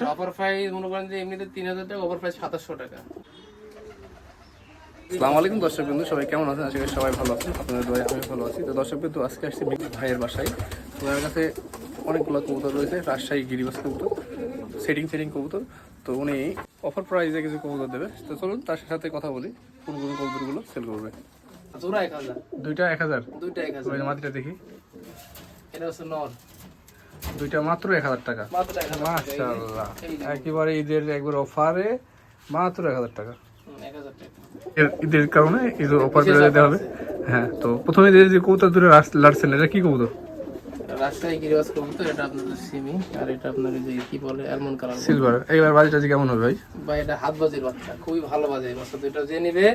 Offer price মনে করেন যে এমনিতে তিন হাজার টাকা অফার প্রাইস সাতাশশো টাকা। আসসালামু আলাইকুম দর্শক বিন্দু সবাই কেমন আছেন? আজকে সবাই ভালো আছেন আপনাদের দয়া আমি ভালো আছি। তো দর্শক বিন্দু আজকে আসছি ভাইয়ের বাসায়। তো ওনার কাছে অনেকগুলো কবুতর রয়েছে রাজশাহী গিরিবাস কবুতর সেটিং সেটিং কবুতর। তো উনি অফার প্রাইসে কিছু কবুতর দেবে। তো চলুন তার সাথে কথা বলি কোন কোন কবুতরগুলো সেল করবে। জোড়া এক হাজার। দুইটা এক হাজার? দুইটা এক হাজার। মাটিটা দেখি। এটা হচ্ছে নর। দুইটা মাত্র এক হাজার টাকা। মাশাআল্লাহ। একেবারে ঈদের একবার অফারে মাত্র এক হাজার টাকা। ঈদের কারণে ঈদের অফার করে দিতে হবে। হ্যাঁ তো প্রথমে যে যে কবুতর দূরে লাড়ছেন এটা কি কবুতর? গিরিবাস কবুতর এটা আপনাদের সিমি আর এটা আপনার যে কি বলে অ্যালমন্ড কালার সিলভার বাজেট কেমন হবে ভাই? এটা হাত বাজির বাচ্চা খুবই ভালো বাজে বাচ্চা। দুইটা যে নিবে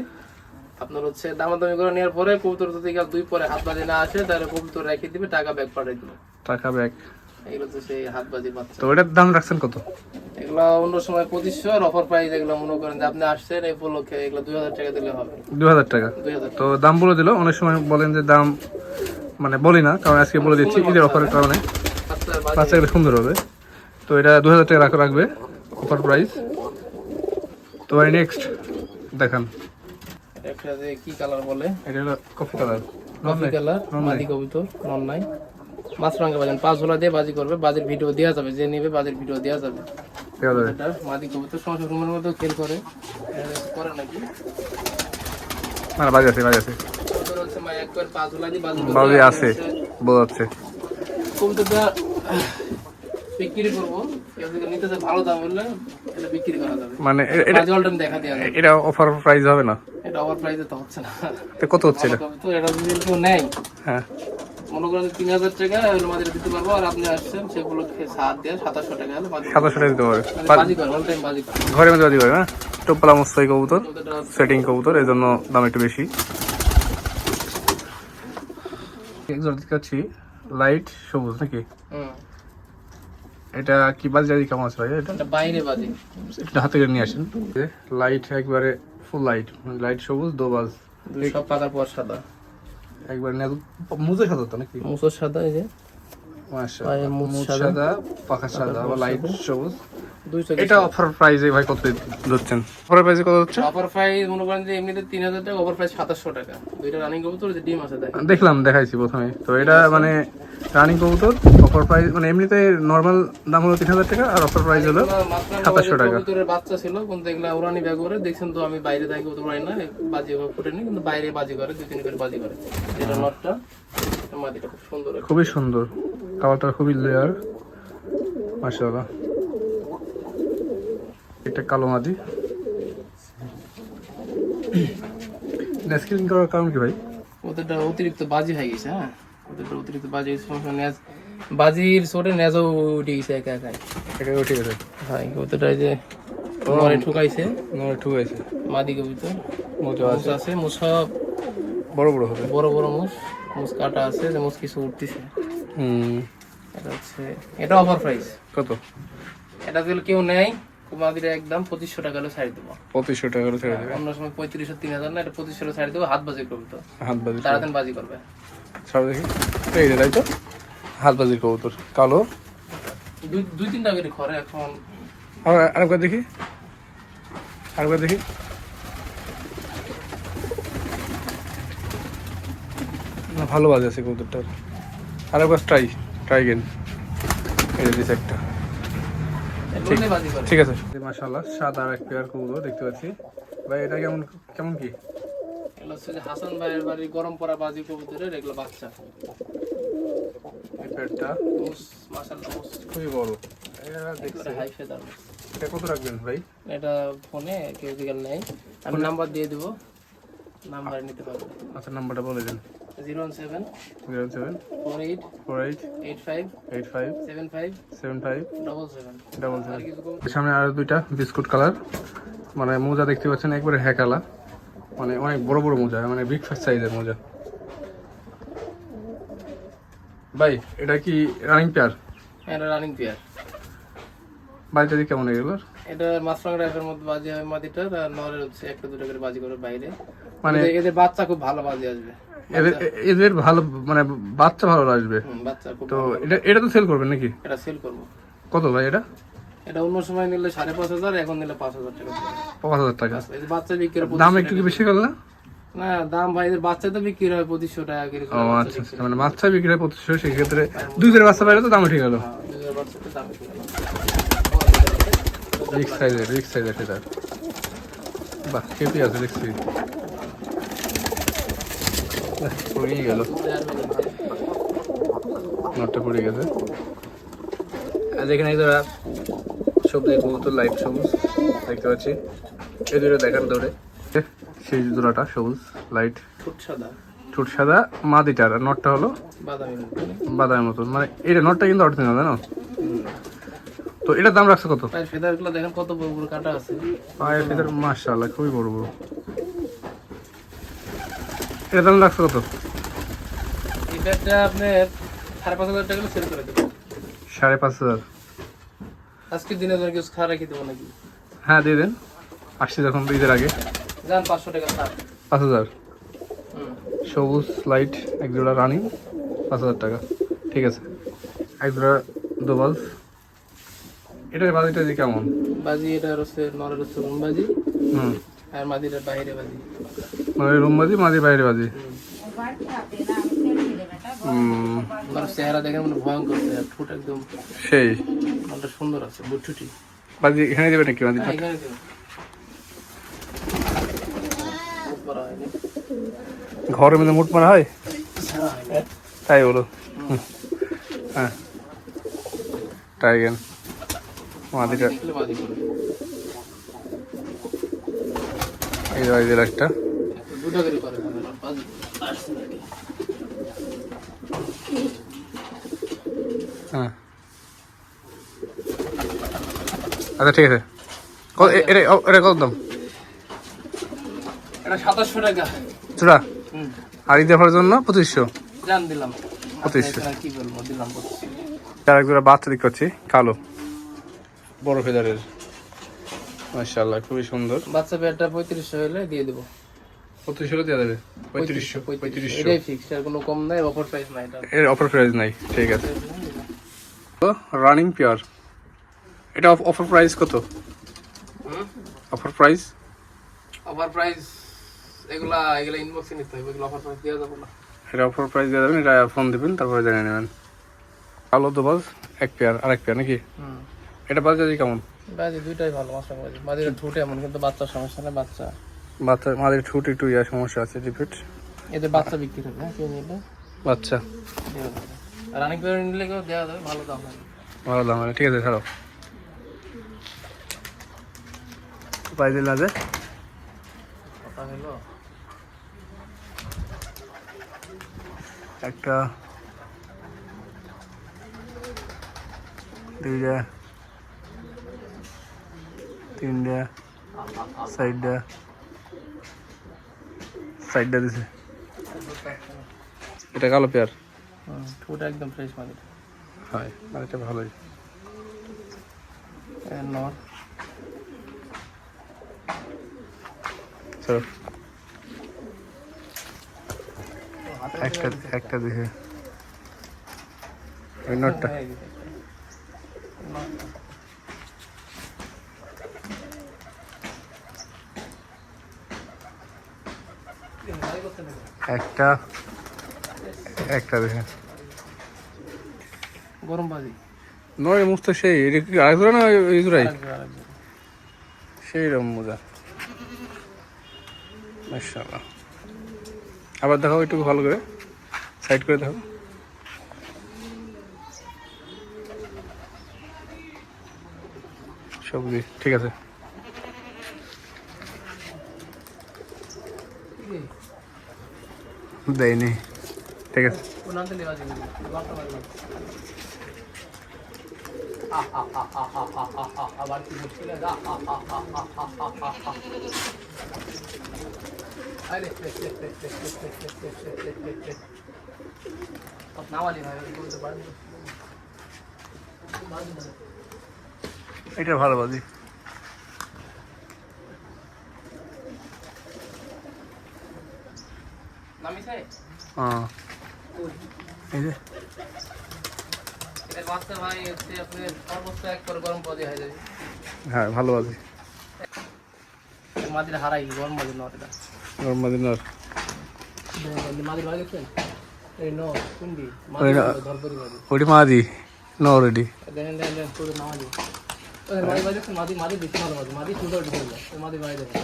আপনার হচ্ছে দামাদামি করে নেওয়ার পরে কবুতর যদি দুই পরে হাত বাজি না আসে তাহলে কবুতর রেখে দিবে টাকা ব্যাগ পাঠিয়ে দিবে। টাকা ব্যাগ। এগুলো তো সেই হাত বাচ্চা। তো ওটার দাম রাখছেন কত? এগুলো অন্য সময় পঁচিশশো আর অফার প্রাইস এগুলো মনে করেন যে আপনি আসছেন এই উপলক্ষে এগুলো দুই হাজার টাকা দিলে হবে। দু হাজার টাকা। তো দাম বলে দিল অনেক সময় বলেন যে দাম মানে বলি না কারণ আজকে বলে দিচ্ছি ঈদের অফারের কারণে। বাচ্চাগুলো সুন্দর হবে। তো এটা দু হাজার টাকা রাখা রাখবে অফার প্রাইস তো ভাই নেক্সট দেখান। একটা যে কি কালার বলে? এটা হলো কফি কালার কফি কালার মাদি কবিতর নন নাই মাছরাঙ্গা বাজান পাঁচ ঝোলা দিয়ে বাজি করবে বাজির ভিডিও দেওয়া যাবে যে নেবে বাজির ভিডিও দেওয়া যাবে। মাদি কবিতর রুমের মধ্যেও খেল করে। করে নাকি? না বাজে আছে বাজে বাজি কবুতরটা বিক্রি করব। নিতে ভালো দাম হলে এটা বিক্রি করা যাবে। মানে এটা দেখা দেওয়া এটা অফার প্রাইস হবে না? এটা প্রাইসে তো হচ্ছে না। কত হচ্ছে এটা? কবিতর এটা যদি কেউ নেয় হ্যাঁ। মনে করেন তিন হাজার টাকা হলো দিতে পারব আর আপনি আসছেন সেগুলোকে সাত দিয়ে সাতাশশো টাকা হলে সাতাশশো টাকা দিতে পারবে। করে ঘরে মধ্যে বাজি করে না টোপলা মস্তাই কবুতর সেটিং কবুতর এই জন্য দাম একটু বেশি। লাইট সবুজ নাকি? এটা কি বাজি জাজি কেমন আছে ভাই? এটা? বাইরে বাজি। এটা হাতে করে নিয়ে আসেন। লাইট একবারে ফুল লাইট লাইট সবুজ দোবাজ সব পাতার পর সাদা। একবার মুজে সাদা তো নাকি? মুসর সাদা এই যে। মুজ মুজ সাদা। পাখা সাদা বা লাইট সবুজ। এটা অফার প্রাইসে ভাই কত ধরছেন অফার প্রাইসে কত হচ্ছে অফার প্রাইস মনে করেন যে এমনিতে তিন হাজার টাকা অফার প্রাইস সাতাশশো টাকা। দুইটা রানিং কবুতর যে ডিম আছে দেখলাম দেখাইছি প্রথমে। তো এটা মানে রানিং কবুতর অফার প্রাইস মানে এমনিতে নর্মাল দাম হলো তিন হাজার টাকা আর অফার প্রাইস হলো সাতাশশো টাকা। কবুতরের বাচ্চা ছিল কিন্তু এগুলা উড়ানি ব্যাগ করে। দেখছেন তো আমি বাইরে থাকি কবুতর উড়াই না বাজি ফুটেনি কিন্তু বাইরে বাজি করে দুই তিন করে বাজি করে। এটা নটটা মাটিটা খুব সুন্দর খুবই সুন্দর। কালারটা খুবই লেয়ার মাশাআল্লাহ। এটা কালো মাদি স্ক্রিন করার কারণ কি ভাই? ওদেরটা অতিরিক্ত বাজি হয়ে গেছে হ্যাঁ। ওদেরটা অতিরিক্ত বাজি সমস্যা নেই। নেজ বাজির চোটে নেজও উঠে গেছে একা একাই। এটা ঠিক আছে হ্যাঁ এই যে মরে ঠুকাইছে। নয় ঠিক আছে মাদি কবিতর। মুস আছে। মুস সব বড় বড় হবে। বড় বড় মুস মুস কাটা আছে যে মুস কিছু উঠতেছে। হুম। এটা হচ্ছে এটা অফার প্রাইস কত? এটা যদি কেউ নেয় মাদিটা একদম পঁচিশশো টাকা হলে ছাড়ি দেবো। পঁচিশশো টাকা করে ছেড়ে দেবে? অন্য সময় পঁয়ত্রিশশো তিন হাজার না এটা পঁচিশশো হলে ছাড়ি দেবো হাত বাজি কবিতর হাত বাজি তাড়াতাড়ি বাজি করবে। ছাড় দেখি এই তাই তো? হাত বাজির কবুতর কালো? দুই দুই তিনটা করে ঘরে এখন। আর আরেকবার দেখি। আরেকবার দেখি। না ভালো বাজে আছে কবুতরটার। আরেকবার ট্রাই ট্রাই গেন এই যে একটা। বাজি ঠিক আছে। মাশাআল্লাহ সাদা আর এক পেয়ার কবুতর দেখতে পাচ্ছি। ভাই এটা কেমন কেমন কি? এগুলো হচ্ছে যে হাসান ভাইয়ের বাড়ির গরম পড়া বাজি কবুতরের এগুলো বাচ্চা। এই পেয়ারটা মুস মাসাল্লাহ খুবই বড়। এটা দেখছি। High feather. এটা কত রাখবেন ভাই? এটা ফোনে কেউ যদি নেই আমি নাম্বার দিয়ে দেবো। নাম্বার নিতে পারবে। আচ্ছা নাম্বারটা বলে দেন। Zero one seven zero seven four eight four eight eight five eight five seven five seven five double seven double সামনে আরও দুইটা বিস্কুট কালার। মানে মোজা দেখতে পাচ্ছেন একবারে হ্যাকালা মানে অনেক বড় বড় মোজা মানে বিগ সাইজের মোজা। ভাই এটা কি রানিং পেয়ার এটা রানিং পেয়ার বাড়িটা দিয়ে কেমন এগুলো? এটা মাছরাং রাইফের মধ্যে বাজি হয় মাদিটা আর নরের হচ্ছে একটা দুটো করে বাজি করে বাইরে। মানে এদের বাচ্চা খুব ভালো বাজি আসবে। এদের এদের ভালো মানে বাচ্চা ভালো আসবে। তো এটা এটা তো সেল করবেন নাকি? এটা সেল করব। কত ভাই এটা? এটা অন্য সময় নিলে সাড়ে পাঁচ হাজার এখন নিলে পাঁচ হাজার টাকা। পাঁচ হাজার টাকা। এই বাচ্চা বিক্রি হয় দাম একটু কি বেশি করল না? না দাম ভাই এদের বাচ্চা তো বিক্রি হয় পঁচিশশো টাকা করে ও আচ্ছা। মানে বাচ্চা বিক্রি হয় পঁচিশশো সেক্ষেত্রে দুই হাজার বাচ্চা পাইলে তো দাম ঠিক হ্যাঁ, সাইজের সাইজের সেটা। বাহ আছে দেখছি। পড়েই গেল। নটটা পড়ে গেছে। আর এখানে এই ধরা সবজি কবুতর লাইট সবুজ দেখতে পাচ্ছি। এই দুটো দেখার ধরে সেই জোড়াটা সবুজ লাইট ঠোঁট সাদা। মাদিটার আর নটটা হলো। বাদামের মতন। মানে এটা নটটা কিন্তু অরিজিনাল জানো? তো এটার দাম রাখছো কত? পায়ের ফেদারগুলো দেখেন কত বড় বড় কাটা আছে। পায়ের ফেদার মাশাআল্লাহ খুবই বড় বড়। এটার দাম রাখছো কত? ব্যাগটা আপনার সাড়ে পাঁচ হাজার টাকা সেল করে দেবো। সাড়ে পাঁচ হাজার। আজকের দিনে ধর কিছু খাওয়া রেখে দেবো নাকি? হ্যাঁ দিয়ে দেন। আসছি যখন ঈদের আগে। যান পাঁচশো টাকা ছাড়। পাঁচ হাজার। সবুজ লাইট এক জোড়া রানিং পাঁচ হাজার টাকা। ঠিক আছে। এক জোড়া দোবাল এটার বাজিটা যে কেমন? বাজি এটা হচ্ছে নরের হচ্ছে বাজি হুম। আর মাদিটার বাইরে বাজি। মানে রুম বাজি মাঝি বাইরে বাজি। চেহারা মানে ভয়ঙ্কর ঠোঁট একদম। সেই। মালটা সুন্দর আছে বুটছুটি বাজি এখানে দেবে নাকি? বাজি হ্যাঁ, এখানে। ঘরের মধ্যে মুট মারা হয়? তাই বলো। হ্যাঁ। টাইগেন মাদিটা এই একটা। হ্যাঁ। আচ্ছা ঠিক আছে। এটা এটা কত দাম? এটা সাতাশশো টাকা। চূড়া? আর ঈদ দেখার জন্য পঁচিশশো? জান দিলাম। পঁচিশশো। কি বলব দিলাম আর এক জোড়া বাচ্চা দিক করছি কালো। বড় ফেদারের। মাশাআল্লাহ খুবই সুন্দর। বাচ্চা পেয়ারটা পঁয়ত্রিশশো হলে দিয়ে দেবো। পঁচিশশো দেওয়া যাবে। পঁয়ত্রিশশো পঁয়ত্রিশশো এটাই ফিক্সড আর কোনো কম নাই অফার প্রাইস নাই এটা এর অফার প্রাইস নাই ঠিক আছে। রানিং পেয়ার এটা অফার প্রাইস কত? অফার প্রাইস অফার প্রাইস এগুলা এগুলা ইনবক্সে নিতে হবে এগুলো অফার প্রাইস দেওয়া যাবে না। এটা অফার প্রাইস দিয়ে দেবেন এটা ফোন দেবেন তারপরে জানিয়ে নেবেন। কালো তো বাস এক পেয়ার আর এক পেয়ার নাকি? হুম। এটা বাজার কেমন? বাজি দুইটাই ভালো মাসা বাজি। মাঝে ঠুটে এমন কিন্তু বাচ্চার সমস্যা নেই বাচ্চা। বাচ্চা আমাদের ঠুট একটু ইয়া সমস্যা আছে রিপিট এদের বাচ্চা বিক্রি হবে হ্যাঁ কেউ নিলে বাচ্চা। রানিং নিলে কেউ দেওয়া যাবে ভালো দাম হবে। ভালো দাম আছে ঠিক আছে ছাড়ো। প্রাইস দিলে কথা হলো। একটা। দুইটা। তিনটা। সাইডটা সাইডটা দিছে। এটা কালো পেয়ার? হুম একদম ফ্রেশ মাঝে হয়। এটা ভালোই। নট চলো। একটা একটা। দিছে ওই নোটটা। একটা একটা দেখে গরম বাজি। নয় মুস্ত সেই এটা কি আরেক জোড়া না এই জোড়াই। সেই রকম মজা। মাশাআল্লাহ। আবার দেখাও একটু ভালো করে। সাইড করে দেখো সবজি ঠিক আছে। দেয়নি। ঠিক আছে। এটা ভালো বাজি। হ্যাঁ ভালো আছে। মাদির হারাই গরম মাদির নট এটা গরম মাদিনার মাদির ভাই দেখছেন? এই ন কুন্ডি মাদি ওটি মাদি ন রেডি দেখেন দেখেন দেখেন পুরো নামা মাদি ভাই দেখছেন? মাদি মাদি ভালো মাদি মাদি সুন্দর মাদি ভাই দেখেন।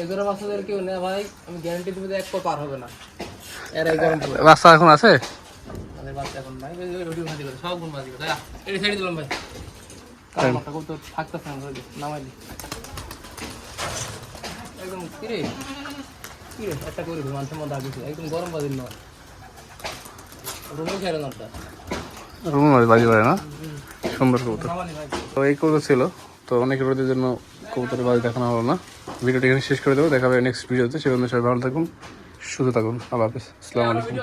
এগুলো বাচ্চাদের কেউ নেই ভাই আমি গ্যারান্টি দেবো এক পা পার হবে না। এর এই গরম বাচ্চা এখন আছে? আমাদের বাচ্চা এখন ভাই রুটি ভাজি করে সব গুণ ভাজি করে। এটা ছেড়ে দিলাম ভাই। কারণ মাথা তো থাকতেছে না নামাই দি একদম কিরে কিরে একটা করে মানুষের মধ্যে আগে একদম গরম বাজির নয়। রুমে ছেড়ে না আপনার। রুম বাজি পারে না? সুন্দর কবুতর। ভাই। তো এই কবুতর ছিল। তো অনেক রোদের জন্য কবুতরের বাজি দেখানো হলো না। ভিডিওটি এখানে শেষ করে দেবো। দেখা হবে নেক্সট ভিডিওতে সেখানে সবাই ভালো থাকুন, সুস্থ থাকুন। আল্লাহ হাফিজ। আসসালামু আলাইকুম।